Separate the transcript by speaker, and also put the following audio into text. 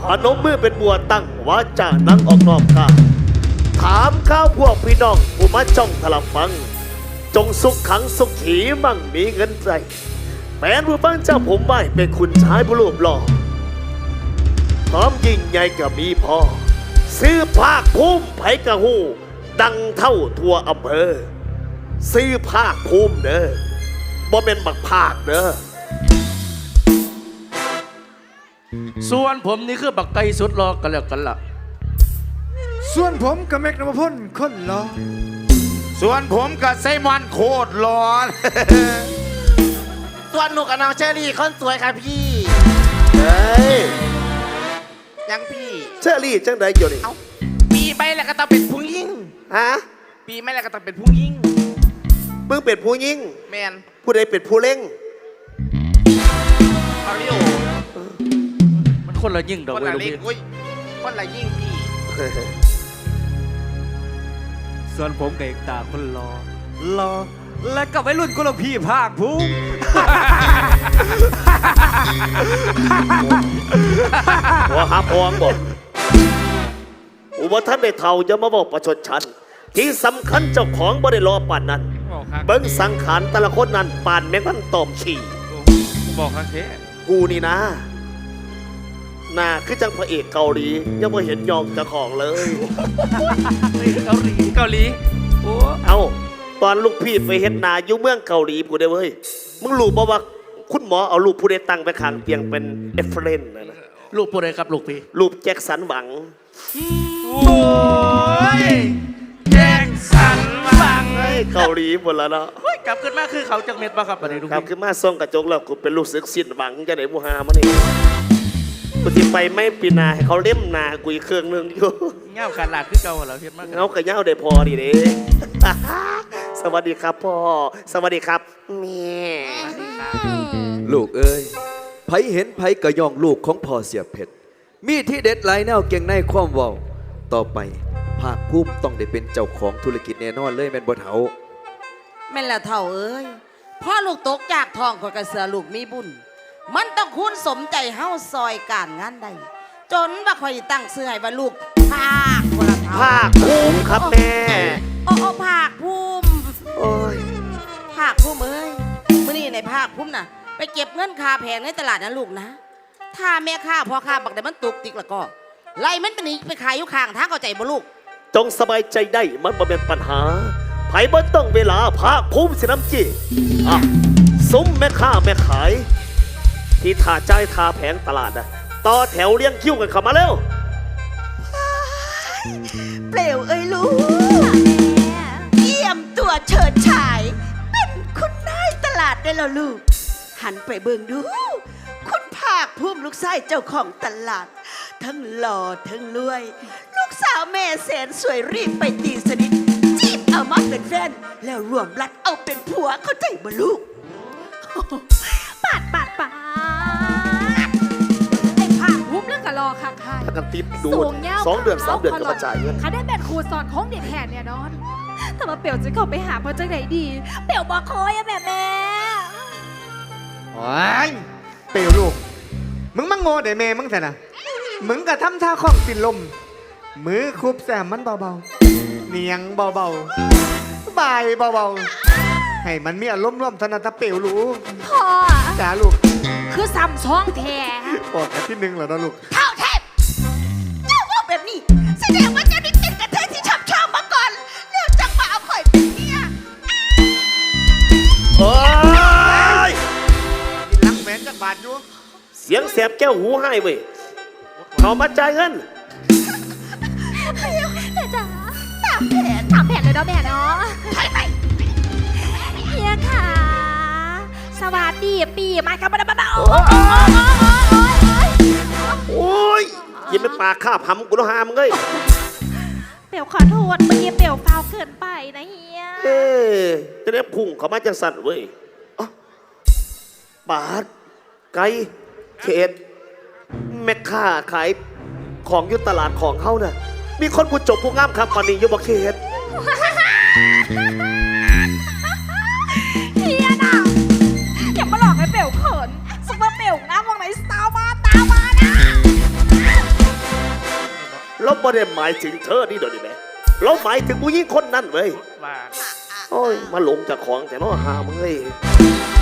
Speaker 1: พนมมือเป็นบัวตั้งวาจานังออกนอกกาถามข้าวพวกพี่น้องผู้มาจ้องทลัฟัง จงสุขขังสุขขีมั่งมีเงินใจแม้นผู้ฟังเจ้าผมไม่เป็นคุณชายผู้รูปหล่อพร้อมยิ่งใหญ่กับมีพอซื้อภาคภูมิไผกะหูดังเท่าทั่วอำเภอ ซื้อภาคภูมิเด้อบ่เป็นบักภาคเด้อ
Speaker 2: ส่วนผมนี่คือบักไก่สุดรอกันแล้วกันล่ะ
Speaker 3: ส่วนผมกับแม็กนภพลคนรอ
Speaker 4: ส่วนผมกับไซมอนโคตรร้อน
Speaker 5: ส่วนหนูกับน้องเชอรี่คนสวยค่ะพี่
Speaker 1: เฮ้ย
Speaker 5: ยังพี่
Speaker 1: เชอรี่จังไดอยู่นี่
Speaker 5: เอ้าปีไปแล้วก็ต้องเป็นผู้หญิง
Speaker 1: ฮะ
Speaker 5: ปีไม่แล้วก็ต้องเป็นผู้หญิง
Speaker 1: มึงเป็นผู้ยิ่ง
Speaker 5: แมน
Speaker 1: ผู้ใดเป็นผู้เล่ง
Speaker 5: เขาเรียก
Speaker 2: มัน คนละยิ่งดอก
Speaker 5: คน
Speaker 2: เว้ย
Speaker 5: ละ
Speaker 2: ลูก
Speaker 5: เล็ก
Speaker 2: พี่
Speaker 5: อุ้ยคนละยิ่งพี่
Speaker 3: ส่วนผมกับเอกตาคนรอรอและกับไว้รุ่นกุลพี่ภาคภูมิ
Speaker 1: หัวหาพองบอกอุบท่านได้เท่าจะมาบอกประชดชัน ที่สำคัญเจ้าของบ่ได้รอป่านนั้น
Speaker 2: บอกครับ
Speaker 1: เบิ้งสังขารแต่ละคนนั้นป่านแมงวันตอมฉี่
Speaker 2: บอกครับเท่
Speaker 1: กูนี่นะ หน้าคือจังพระเอกเกาหลียังไม่เห็นยองเจ้าของเลย
Speaker 2: เกาหลีเกาหลีโอ้
Speaker 1: เอาตอนลูกพี่ไปเห็นนาอยู่เมืองเกาหลีกูได้เว้ยมึงรู้ป่ว่าคุณหมอเอาลูกผู้ได้ตั้งไปข้างเตียงเป็นเอฟเฟรนนะนะ
Speaker 2: ลูกผู้ใดครับลูกพี่
Speaker 1: รูปแจ็คสันหวัง
Speaker 2: โอ้ยแจ็คสันหวัง
Speaker 1: เฮ้ยเกาหลีหมดแล้วเนาะ
Speaker 2: เฮ้ยกลับขึ้นมาคือเขาจังเม็ดปะครับบัดนี้ลูก
Speaker 1: ครับ
Speaker 2: พี่
Speaker 1: คือมาส่งกระจกแล้วกูเป็นลูกศึกสิ้นหวังจะไหนบูฮามานี่ กูสิไปไม่ปีหนาให้เขาเล่มหนากูอีกเครื่องหนึงอยู่
Speaker 2: เงาขาดหลาดคือเก่าเหรอเฮ็ดมาก
Speaker 1: เอากระเย้าได้พอดีเด้ สวัสดีครับพ่อ สวัสดีครับแม่
Speaker 6: ลูกเอ้ยไผเห็นไผก็ย่องลูกของพ่อเสียเพชร มีที่เด็ดหลายแนวเก่งในความเว้า ต่อไปภาคภูมิต้องได้เป็นเจ้าของธุรกิจแน่นอนเลยแม่นบ่เฒ่า
Speaker 7: แม่นละเท่าเอ้ยพ่อลูกตกจากท้องข่อยกระเสือลูกมีบุญ มันต้องคุณสมใจเฮาซอยการงานใดจนว่าข่อยตั้งเสื้อให้ว่าลูกภาคคนละเท่า
Speaker 1: ภาคภูมิครับแม่
Speaker 7: โอ้โอ้ภาคภูมิ
Speaker 1: โอ้ย
Speaker 7: ภาคภูมิเอ้ยมื่อนี้ในภาคภูมิน่ะ ไปเก็บเงินคาแพงในตลาดนะลูกนะ ถ้าแม่ค้าพ่อค้าบักแต่มันตุกติกแล้วก็ ไล่มันไปหนีไปขายอยู่ข้างทางเข้าใจบ่ลูก
Speaker 1: จงสบายใจได้มันบ่เป็นปัญหาไผบ่ต้องเวลาภาคภูมิสิน้ำจีอะซุ้มแม่ค้าแม่ขาย ที่ทาใจาทาแผงตลาดนะต่อแถวเลี้ยงคิ้วกันเข้ามาเร็ว
Speaker 7: เปลวเอ้ยลูกเยี่ยมตัวเฉิดฉาย เป็นคุณนายตลาดได้แล้วลูก หันไปเบิ่งดู คุณภาคภูมิลูกชายเจ้าของตลาด ทั้งหล่อทั้งรวย ลูกสาวแม่แสนสวยรีบไปตีสนิทจีบเอามาเป็นแฟน แล้วรวมรัดเอาเป็นผัวเข้าใจบ่ลูก
Speaker 1: ติดดู
Speaker 8: สูงยาว
Speaker 1: สองเดือนสามเดือนก็มาจ่ายเงิน
Speaker 8: คันได้แบนครูสอนของเด็ดแทนเนี่ยนอนแต่ว่าเปียวจะเข้าไปหาพ่อจังไหนดี เปียวบอกคอยอะแม่แม่
Speaker 3: โอ้ยเปลวลูก มึงมังโง่เดี๋ยวแม่มึงแท้นะมึงกะทำท่าของสินลม มือคุบแซมมันเบาๆ เนียงเบาๆ บายเบาๆ ให้มันมีอารมณ์ร่วมธนาตะเปลวลูก
Speaker 8: พ่อ
Speaker 3: จ้าลูก
Speaker 8: คือซ้ำช่องแท้
Speaker 3: ปอดกันที่หนึ่งแล้วนะลูก
Speaker 7: เท่า แสดงว่าเจ้าได้เป็นกระเทยที่ชอบชอบมาก่อนแล้วจังมาเอาข่อยเป็นเมีย
Speaker 1: โอ้ย
Speaker 4: รักแฟนจากบาทอยู่
Speaker 1: เสียงแสบแก้วหูให้เว้ยเขามาจ่ายเงิน
Speaker 8: แม่จ๋าตามแผนตามแผนเลยเนาะแม่เนาะ
Speaker 7: ถอยไป
Speaker 8: เฮียค่ะ สวัสดีปีใหมาครับบ้าบ้าบ้า
Speaker 1: ปปากข้าพำกูต้องหามงเอ้ย
Speaker 8: เปียวขอโทษเมื่อกี้เปียวฟาวเกินไปนะเฮีย
Speaker 1: เอ๊ะจะได้พุ่งเขามาจังสันเว้ยอ๊ะบาทไก่เขตแม่ค้าขายของอยุตลาดของเขาน่ะ มีคนผู้จบผู้งามครับปานนี้อยู่บ่เขต เราไม่ได้หมายถึงเธอนี่เดี๋ยวนี้แหม่เราหมายถึงผู้หญิงคนนั้นเว้ย
Speaker 2: ว่า
Speaker 1: โอ้ย มาหลงจากของแต่เน้อหามึงเลย
Speaker 7: เ